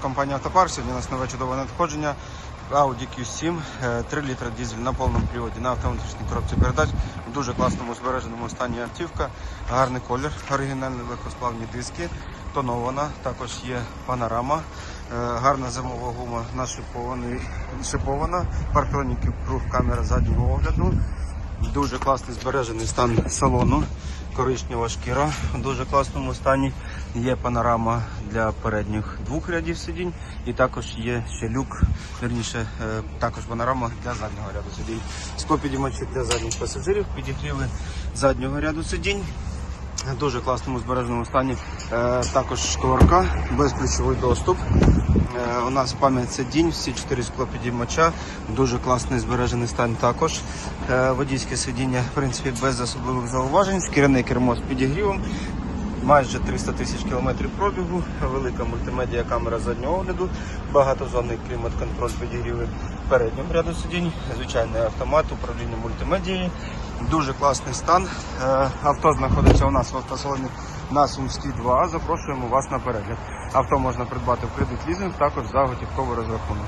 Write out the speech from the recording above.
компанія Автопарк. Сьогодні у нас нове чудове надходження. Audi Q7, е, 3 літра дизель на повному приводі на автоматичній коробці передач. В дуже класному збереженому стані автівка. Гарний колір, оригінальні легкосплавні диски, тонована. Також є панорама. Е, Гарна зимова гума нашипований, шипована. Парктроніки круг камера заднього огляду. Дуже класний збережений стан салону. Коричнева шкіра в дуже класному стані. Є панорама для передніх двох рядів сидінь, і також є ще люк, вірніше, е, також панорама для заднього ряду сидінь. Склопідіймачі для задніх пасажирів, підігріли заднього ряду сидінь. В дуже класному збереженому стані. Е, також шторка, безключовий доступ. Е, у нас пам'ять сидінь, всі чотири склопідіймача. Дуже класний збережений стан також. Е, водійське сидіння, в принципі, без особливих зауважень. Шкіряне кермо з підігрівом. Майже 300 тисяч кілометрів пробігу, велика мультимедіа камера заднього огляду, багатозонний клімат-контроль підігріви переднього ряду сидінь, звичайний автомат, управління мультимедією. Дуже класний стан. Е, Авто знаходиться у нас в автосалоні на Сумській 2. Запрошуємо вас на перегляд. Авто можна придбати в кредит лізинг, також за готівковий розрахунок.